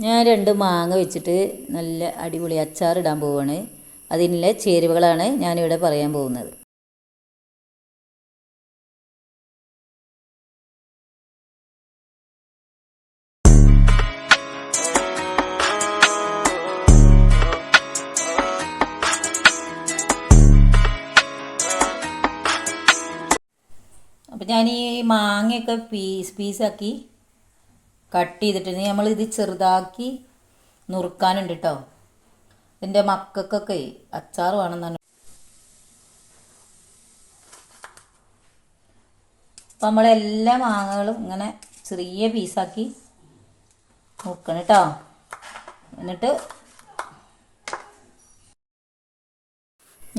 ഞാൻ രണ്ട് മാങ്ങ വെച്ചിട്ട് നല്ല അടിപൊളി അച്ചാർ ഇടാൻ പോവുകയാണ് അതിനുള്ള ചേരുവകളാണ് ഞാനിവിടെ പറയാൻ പോകുന്നത്. അപ്പം ഞാൻ ഈ മാങ്ങയൊക്കെ പീസ് പീസാക്കി കട്ട് ചെയ്തിട്ട് നമ്മൾ ഇത് ചെറുതാക്കി നുറുക്കാനുണ്ട് കേട്ടോ എന്റെ മക്കൾക്കൊക്കെ അച്ചാർ വേണമെന്നാണ്. അപ്പം നമ്മളെല്ലാ മാങ്ങകളും ഇങ്ങനെ ചെറിയ പീസാക്കി നോക്കണം കേട്ടോ എന്നിട്ട്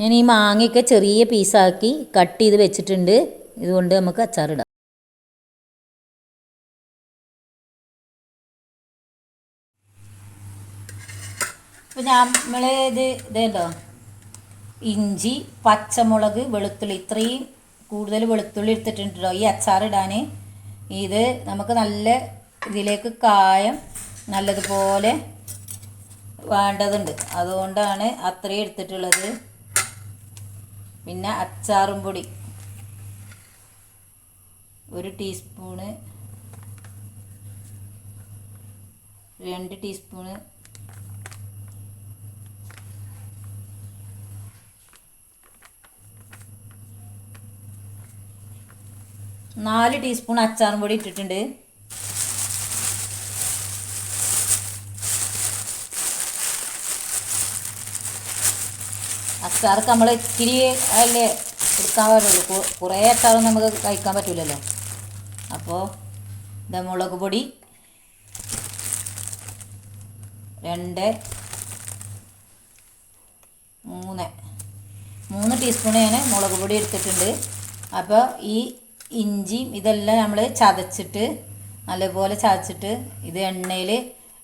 ഞാൻ ഈ മാങ്ങയൊക്കെ ചെറിയ പീസാക്കി കട്ട് ചെയ്ത് വെച്ചിട്ടുണ്ട്. ഇതുകൊണ്ട് നമുക്ക് അച്ചാറിടാം. ഇപ്പം നമ്മൾ ഇത് ഇതേണ്ടോ? ഇഞ്ചി പച്ചമുളക് വെളുത്തുള്ളി. ഇത്രയും കൂടുതൽ വെളുത്തുള്ളി എടുത്തിട്ടുണ്ടോ ഈ അച്ചാറിടാൻ ഇത് നമുക്ക് നല്ല ഇതിലേക്ക് കായം നല്ലതുപോലെ വേണ്ടതുണ്ട്. അതുകൊണ്ടാണ് അത്രയും എടുത്തിട്ടുള്ളത്. പിന്നെ അച്ചാറും പൊടി. ഒരു ടീസ്പൂണ്. രണ്ട് ടീസ്പൂണ് നാല് ടീസ്പൂൺ അച്ചാറും പൊടി ഇട്ടിട്ടുണ്ട്. അച്ചാർക്ക് നമ്മൾ ഇത്തിരി അല്ലേ എടുക്കാൻ പറ്റുള്ളൂ കുറേ അച്ചാറും നമുക്ക് കഴിക്കാൻ പറ്റില്ലല്ലോ അപ്പോൾ ഇത് മുളക് പൊടി. രണ്ട്. മൂന്ന്. മൂന്ന് ടീസ്പൂൺ ഞാൻ മുളക് പൊടി എടുത്തിട്ടുണ്ട്. അപ്പോൾ ഈ ഇഞ്ചിയും ഇതെല്ലാം നമ്മൾ ചതച്ചിട്ട് നല്ലപോലെ ചതച്ചിട്ട് ഇത് എണ്ണയിൽ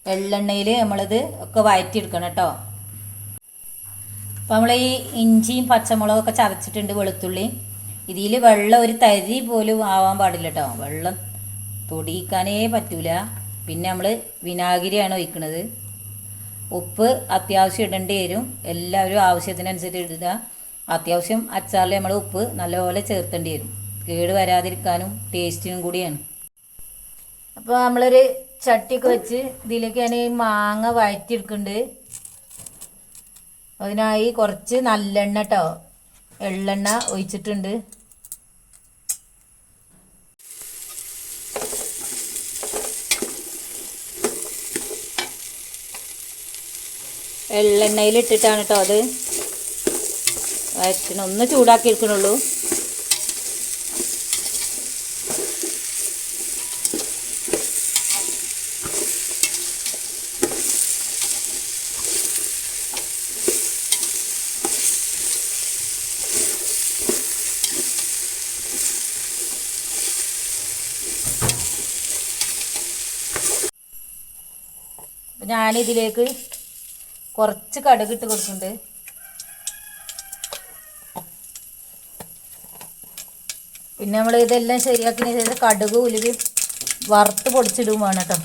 എള്ളെണ്ണയിൽ നമ്മളിത് ഒക്കെ വഴറ്റിയെടുക്കണം കേട്ടോ. അപ്പോൾ നമ്മൾ ഈ ഇഞ്ചിയും പച്ചമുളകൊക്കെ ചതച്ചിട്ടുണ്ട് വെളുത്തുള്ളി. ഇതിൽ വെള്ളം ഒരു തരി പോലും ആവാൻ പാടില്ല കേട്ടോ. വെള്ളം തൊടിയിക്കാനേ പറ്റൂല. പിന്നെ നമ്മൾ വിനാഗിരിയാണ് ഒഴിക്കുന്നത് ഉപ്പ് അത്യാവശ്യം ഇടേണ്ടി വരും. എല്ലാവരും ആവശ്യത്തിനനുസരിച്ച് ഇടുക. അത്യാവശ്യം അച്ചാറിൽ നമ്മൾ ഉപ്പ് നല്ലപോലെ ചേർത്തേണ്ടി വരും. കേട് വരാതിരിക്കാനും ടേസ്റ്റിനും കൂടിയാണ്. അപ്പോൾ നമ്മളൊരു ചട്ടിയൊക്കെ വെച്ച് ഇതിലേക്ക് ഞാൻ ഈ മാങ്ങ വഴറ്റിയെടുക്കുന്നുണ്ട്. അതിനായി കുറച്ച് നല്ലെണ്ണ കേട്ടോ എള്ളെണ്ണ ഒഴിച്ചിട്ടുണ്ട്. എള്ളെണ്ണയിൽ ഇട്ടിട്ടാണ് കേട്ടോ അത്. വഴറ്റണം. ഒന്ന് ചൂടാക്കി എടുക്കണുള്ളൂ ഞാനിതിലേക്ക് കുറച്ച് കടുക് ഇട്ട് കൊടുക്കുന്നുണ്ട്. പിന്നെ നമ്മൾ ഇതെല്ലാം ശരിയാക്കിയതിന് ശേഷം കടുക് ഉലുവി വറുത്ത് പൊടിച്ചിടും വേണം കേട്ടോ.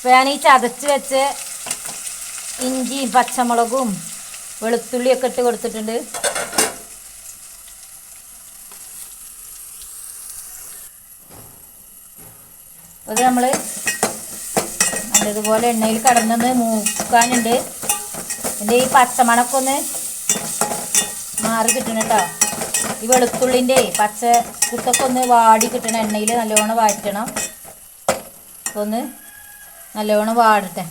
അപ്പോൾ ഞാൻ ഈ ചതച്ച് വെച്ച് ഇഞ്ചിയും പച്ചമുളകും വെളുത്തുള്ളിയൊക്കെ ഇട്ട് കൊടുത്തിട്ടുണ്ട്. അത് നമ്മൾ നല്ലതുപോലെ എണ്ണയിൽ കടന്നൊന്ന് മൂക്കാനുണ്ട്. എന്റെ ഈ പച്ചമണക്കൊന്ന് മാറി കിട്ടണം കേട്ടോ. ഈ വെളുത്തുള്ളിന്റെ പച്ച കുത്തൊക്കെ ഒന്ന് വാടി കിട്ടണം. എണ്ണയിൽ നല്ലോണം വാറ്റണം ഒന്ന് നല്ലവണ്ണം വാടട്ടെ.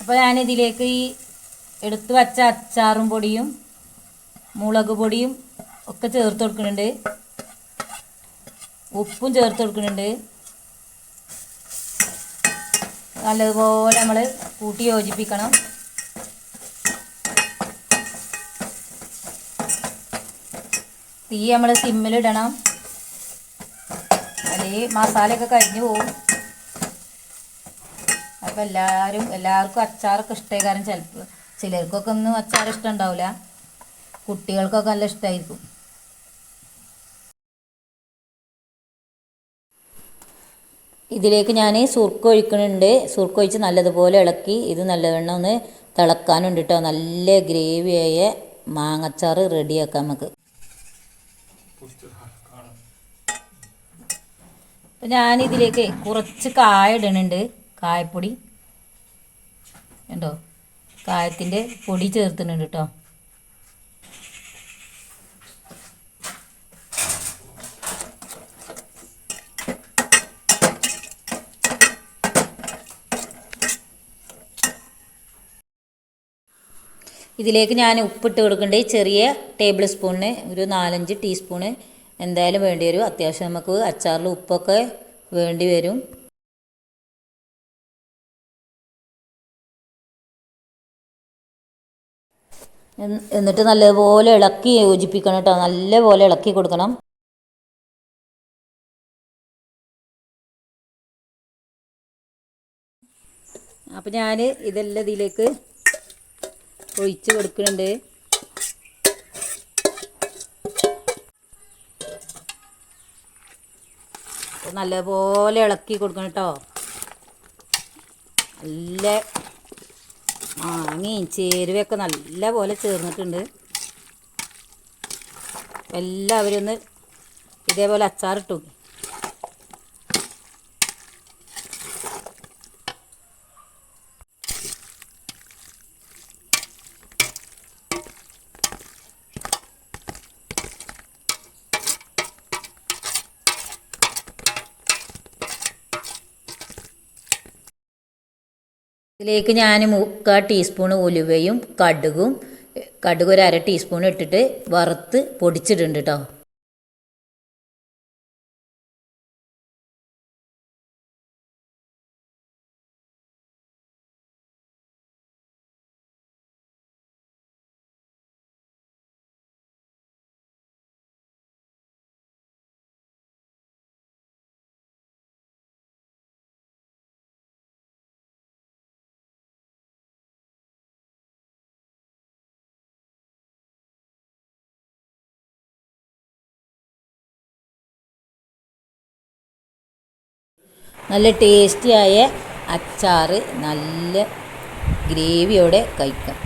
അപ്പോൾ ഞാനിതിലേക്ക് ഈ എടുത്തു വച്ച അച്ചാറും പൊടിയും മുളക് പൊടിയും ഒക്കെ ചേർത്ത് കൊടുക്കുന്നുണ്ട്. ഉപ്പും ചേർത്ത് കൊടുക്കുന്നുണ്ട്. നല്ലതുപോലെ നമ്മൾ കൂട്ടി യോജിപ്പിക്കണം. തീ നമ്മൾ സിമ്മിലിടണം. അല്ലെങ്കിൽ മസാലയൊക്കെ കരിഞ്ഞു പോവും. അപ്പോൾ എല്ലാവരും എല്ലാവർക്കും അച്ചാറൊക്കെ ഇഷ്ടമായി കാരണം ചിലപ്പോൾ ചിലർക്കൊക്കെ ഒന്നും അച്ചാർ ഇഷ്ടം ഉണ്ടാവില്ല കുട്ടികൾക്കൊക്കെ നല്ല ഇഷ്ടമായിരിക്കും ഇതിലേക്ക് ഞാൻ സുർക്ക ഒഴിക്കുന്നുണ്ട് സുർക്ക ഒഴിച്ച് നല്ലതുപോലെ ഇളക്കി. ഇത് നല്ലവണ്ണം ഒന്ന് തിളക്കാനുണ്ട് കേട്ടോ നല്ല ഗ്രേവിയായ മാങ്ങച്ചാറ് റെഡിയാക്കാം നമുക്ക്. അപ്പം ഞാനിതിലേക്ക് കുറച്ച് കായ ഇടണുണ്ട്. കായപ്പൊടി. ഉണ്ടോ കായത്തിന്റെ പൊടി ചേർത്തുന്നുണ്ട് കേട്ടോ ഇതിലേക്ക് ഞാൻ ഉപ്പിട്ട് കൊടുക്കേണ്ടത് ചെറിയ ടേബിൾ സ്പൂണിന് ഒരു നാലഞ്ച് ടീസ്പൂണ് എന്തായാലും വേണ്ടി വരും അത്യാവശ്യം നമുക്ക് അച്ചാറിൽ ഉപ്പൊക്കെ വേണ്ടി വരും എന്ന്- എന്നിട്ട് നല്ലതുപോലെ ഇളക്കി യോജിപ്പിക്കണം കേട്ടോ. നല്ലപോലെ ഇളക്കി കൊടുക്കണം. അപ്പം ഞാൻ ഇതെല്ലാം ഇതിലേക്ക് ഒഴിച്ച് കൊടുക്കുന്നുണ്ട്. നല്ലപോലെ ഇളക്കി കൊടുക്കണം കേട്ടോ. നല്ല മാങ്ങയും ചേരുവയൊക്കെ നല്ല പോലെ ചേർന്നിട്ടുണ്ട്. എല്ലാവരും ഒന്ന് ഇതേപോലെ അച്ചാറിട്ടു. ഇതിലേക്ക് ഞാൻ മുക്കാൽ ടീസ്പൂൺ ഉലുവയും കടുകും കടുക് ഒരു അര ടീസ്പൂൺ ഇട്ടിട്ട് വറുത്ത് പൊടിച്ചിടുന്നുണ്ട് കേട്ടോ നല്ല ടേസ്റ്റിയായ അച്ചാറ് നല്ല ഗ്രേവിയോടെ കഴിക്കാം.